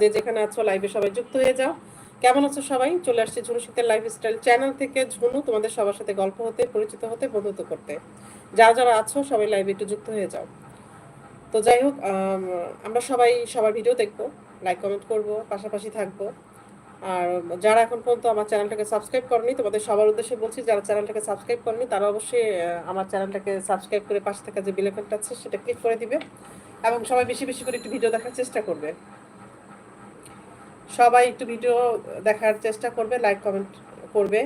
যে যেখানে আছো লাইভে সবাই যুক্ত হয়ে যাও। কেমন আছো সবাই? চলে আসছে ঝুনু শীতের লাইফ স্টাইল চ্যানেল থেকে। ঝুনু, তোমাদের সবার সাথে গল্প হতে, পরিচিত হতে, বন্ধুত্ব করতে। যারা যারা আছো, সবাই লাইভে একটু যুক্ত হয়ে যাও। তো যাই হোক আমরা সবাই সবার ভিডিও দেখব লাইক কমেন্ট করব, পাশাপাশি থাকব। আর যারা এখন পর্যন্ত আমার চ্যানেলটাকে সাবস্ক্রাইব করেনি, তোমাদের সবার উদ্দেশ্যে বলছি, যারা চ্যানেলটাকে সাবস্ক্রাইব করেনি, তারা অবশ্যই আমার চ্যানেলটাকে সাবস্ক্রাইব করে পাশে থাকা যে বেলেকনটা আছে, সেটা ক্লিক করে দিবে। এবং সবাই বেশি বেশি করে একটু ভিডিও দেখার চেষ্টা করবে। সবাই একটু ভিডিও দেখার চেষ্টা করবে লাইক কমেন্ট করবে।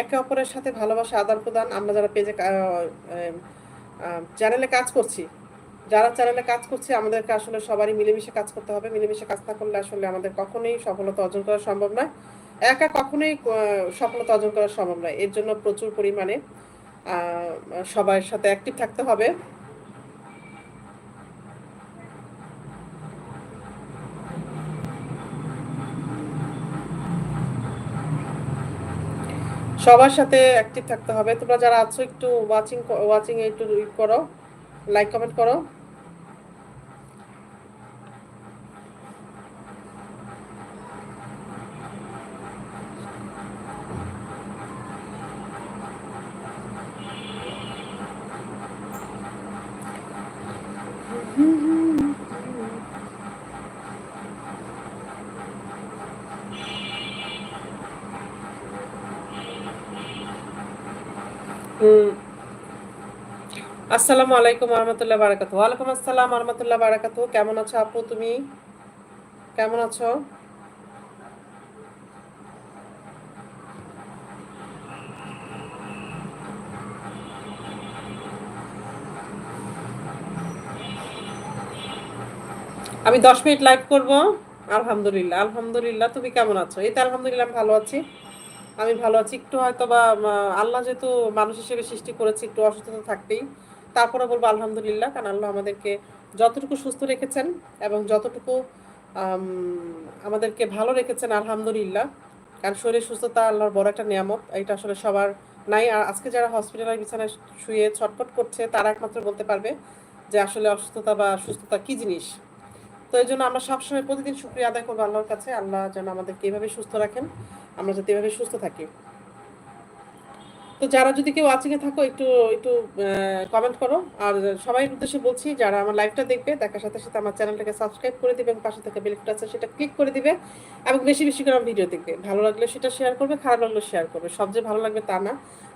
একে অপরের সাথে ভালোবাসা, আদান প্রদান, আমরা যারা পেজে চ্যানেলে কাজ করছি, যারা চ্যানেলে কাজ করছে, আমাদেরকে আসলে সবারই মিলেমিশে কাজ করতে হবে। মিলেমিশে কাজ না করলে আসলে আমাদের কখনোই সফলতা অর্জন করা সম্ভব নয়। একা কখনোই সফলতা অর্জন করা সম্ভব নয়। এর জন্য প্রচুর পরিমাণে সবার সাথে অ্যাক্টিভ থাকতে হবে। সবার সাথে অ্যাক্টিভ থাকতে হবে। তোমরা যারা আছো, একটু ওয়াচিং ওয়াচিং একটু করো লাইক কমেন্ট করো। আসসালামু আলাইকুম রহমতুল্লাহ বারাকাতু ওয়ালাইকুম আসসালাম রহমতুল্লাহ বারাকাতু কেমন আছো আপু তুমি? কেমন আছো? আমি দশ মিনিট লাইভ করব। আলহামদুলিল্লাহ আলহামদুলিল্লাহ। তুমি কেমন আছো? এই তো আলহামদুলিল্লাহ ভালো আছি। আমি ভালো আছি। একটু হয়তো বা আল্লাহ যেহেতু মানুষ হিসেবে সৃষ্টি করেছে, একটু অসুস্থতা থাকতেই। তারপরে বলব আলহামদুলিল্লাহ, কারণ আল্লাহ আমাদেরকে যতটুকু সুস্থ রেখেছেন এবং যতটুকু আমাদেরকে ভালো রেখেছেন, আলহামদুলিল্লাহ। কারণ শরীরের সুস্থতা আল্লাহর বড় একটা নিয়ামত, এটা আসলে সবার নাই। আর আজকে যারা হসপিটালের বিছানায় শুয়ে ছটফট করছে, তারা একমাত্র বলতে পারবে যে আসলে অসুস্থতা বা সুস্থতা কি জিনিস। তো এই জন্য আমরা সবসময় প্রতিদিন শুক্রিয়া আদায় করব আল্লাহর কাছে। আল্লাহ যেন আমাদেরকে এভাবে সুস্থ রাখেন। আমরা যাতে এভাবে সুস্থ থাকি। তো যারা যদি কেউ ওয়াচিং এ থাকো, একটু একটু কমেন্ট করো। আর সবাই উদ্দেশ্যে বলছি, যারা আমার লাইভটা দেখবে, দেখার সাথে সাথে আমার চ্যানেলটাকে সাবস্ক্রাইব করে দিবে এবং পাশে থেকে বেলটা আছে, সেটা ক্লিক করে দিবে এবং বেশি বেশি করে আমার ভিডিও দেখবে। ভালো লাগলে সেটা শেয়ার করবে, খারাপ লাগলে শেয়ার করবে। সব যে ভালো লাগবে তা না।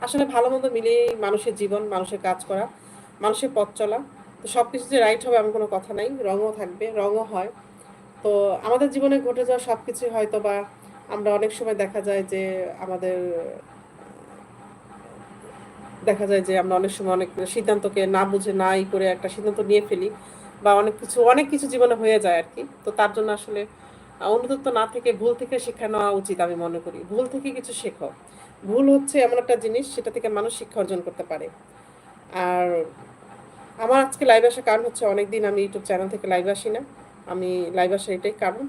আসলে ভালো মন্দ মিলিয়েই মানুষের জীবন, মানুষের কাজ করা, মানুষের পথ চলা। তো সব কিছু যে রাইট হবে এমন কোনো কথা নাই। রঙও থাকবে, রঙও হয়। তো আমাদের জীবনে ঘটে যাওয়া সব কিছুই হয়তো বা আমরা অনেক সময় দেখা যায় যে আমাদের, দেখা যায় যে আমরা অনেক সময় অনেক সিদ্ধান্তকে না বুঝে না ই করে একটা সিদ্ধান্ত নিয়ে ফেলি বা অনেক কিছু অনেক কিছু জীবনে হয়ে যায় আর কি। তো তার জন্য আসলে, অনুতপ্ত না থেকে ভুল থেকে শিক্ষা নেওয়া উচিত আমি মনে করি। ভুল থেকে কিছু শেখো। ভুল হচ্ছে এমন একটা জিনিস সেটা থেকে মানুষ শিক্ষা অর্জন করতে পারে। আর আমার আজকে লাইভ আসার কারণ হচ্ছে অনেকদিন আমি ইউটিউব চ্যানেল থেকে লাইভ আসি না। আমি লাইভ আসার এটাই কারণ।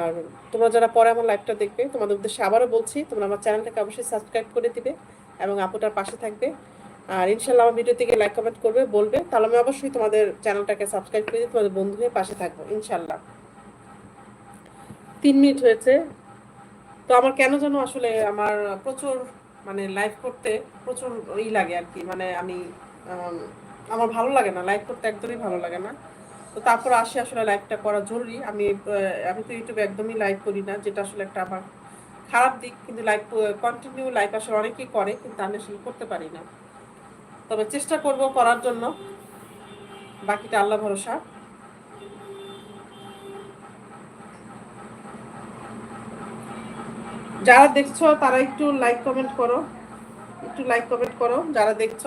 আর তোমরা যারা পরে আমার লাইভটা দেখবে তোমাদের উদ্দেশ্যে আবারও বলছি তোমরা আমার চ্যানেলটাকে অবশ্যই সাবস্ক্রাইব করে দিবে এবং আপুটার পাশে থাকবে। আর ইনশাল্লাহ আমার ভিডিও থেকে লাইক কমেন্ট করবে বলবে। তাহলে আমি অবশ্যই তোমাদের চ্যানেলটাকে সাবস্ক্রাইব করে দিয়ে তোমাদের বন্ধু হয়ে পাশে থাকব ইনশাল্লাহ তিন মিনিট হয়েছে। তো আমার কেন যেন আসলে আমার প্রচুর মানে লাইভ করতে প্রচুর ই লাগে আর কি। মানে আমি আম, আমার ভালো লাগে না লাইভ করতে একদমই ভালো লাগে না। তো তারপর আসে আসলে লাইভটা করা জরুরি। আমি আমি তো ইউটিউবে একদমই লাইভ করি না, যেটা আসলে একটা আমার খারাপ দিক। কিন্তু লাইভ কন্টিনিউ লাইভ আসলে অনেকেই করে, কিন্তু আমি আসলে করতে পারি না। তবে চেষ্টা করব করার জন্য। বাকিটা আল্লাহ ভরসা। যারা দেখছ, তারা একটু লাইক কমেন্ট করো। একটু লাইক কমেন্ট করো, যারা দেখছ।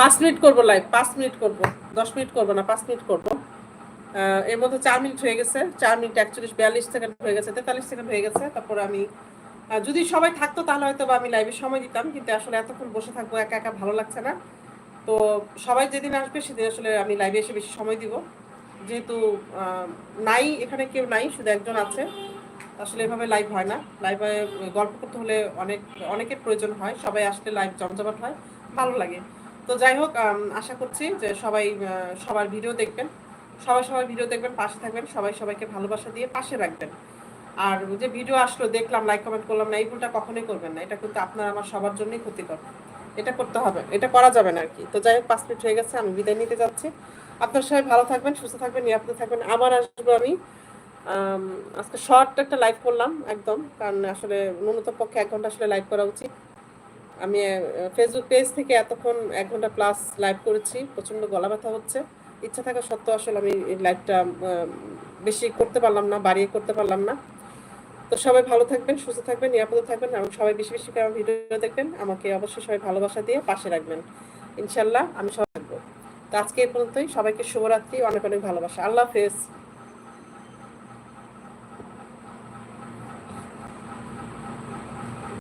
পাঁচ মিনিট করব লাইভ পাঁচ মিনিট করব, দশ মিনিট করব না, পাঁচ মিনিট করব। এর মধ্যে চার মিনিট হয়ে গেছে, চার মিনিট একচল্লিশ, বিয়াল্লিশ সেকেন্ড হয়ে গেছে, তেতাল্লিশ সেকেন্ড হয়ে গেছে, তারপর আমি যদি সবাই থাকতো তাহলে হয়তো আমি লাইভে সময় দিতাম, কিন্তু আসলে এতক্ষণ বসে থাকব, একা একা ভালো লাগছে না। তো সবাই যেদিন আসবে সেদিন আসলে আমি লাইভে এসে বেশি সময় দিব। যেহেতু নাই, এখানে কেউ নাই, শুধু একজন আছে। আসলে এভাবে লাইভ হয় না। লাইভে গল্প করতে হলে অনেক, অনেকের প্রয়োজন হয়। সবাই আসলে লাইভ জমজমাট হয়। ভালো লাগে। তো যাই হোক আশা করছি যে সবাই সবার ভিডিও দেখবেন। সবাই সবার ভিডিও দেখবেন পাশে থাকবেন সবাই সবাইকে ভালোবাসা দিয়ে পাশে রাখবেন। আর যে ভিডিও আসলো দেখলাম লাইক কমেন্ট করলাম না এই ভুলটা কখনোই করবেন না। এটা কিন্তু আপনার আমার সবার জন্যই ক্ষতিকর। এটা করতে হবে এটা করা যাবে না আর কি। তো যাই হোক পাঁচ মিনিট হয়ে গেছে আমি বিদায় নিতে যাচ্ছি। আপনার সবাই ভালো থাকবেন সুস্থ থাকবেন নিরাপদে থাকবেন। আবার আসব আম, আজকে শর্ট একটা লাইভ করলাম একদম। কারণ আসলে ন্যূনতম পক্ষে এক ঘণ্টা আসলে লাইভ করা উচিত। আমি ফেসবুক পেজ থেকে এতক্ষণ এক ঘণ্টা প্লাস লাইভ করেছি প্রচণ্ড গলা ব্যথা হচ্ছে। ইচ্ছা থাকা সত্ত্বেও আসলে আমি লাইভটা বেশি করতে পারলাম না, বাড়িয়ে করতে পারলাম না। তো সবাই ভালো থাকবেন, সুস্থ থাকবেন, নিরাপদে থাকবেন এবং সবাই বেশি বেশি করে আমার ভিডিও দেখবেন। আমাকে অবশ্যই সবাই ভালোবাসা দিয়ে পাশে রাখবেন। ইনশাল্লাহ আমি সবাই থাকব। তো আজকে এই পর্যন্তই। সবাইকে শুভরাত্রি, অনেক অনেক ভালোবাসা। আল্লাহ হাফেজ।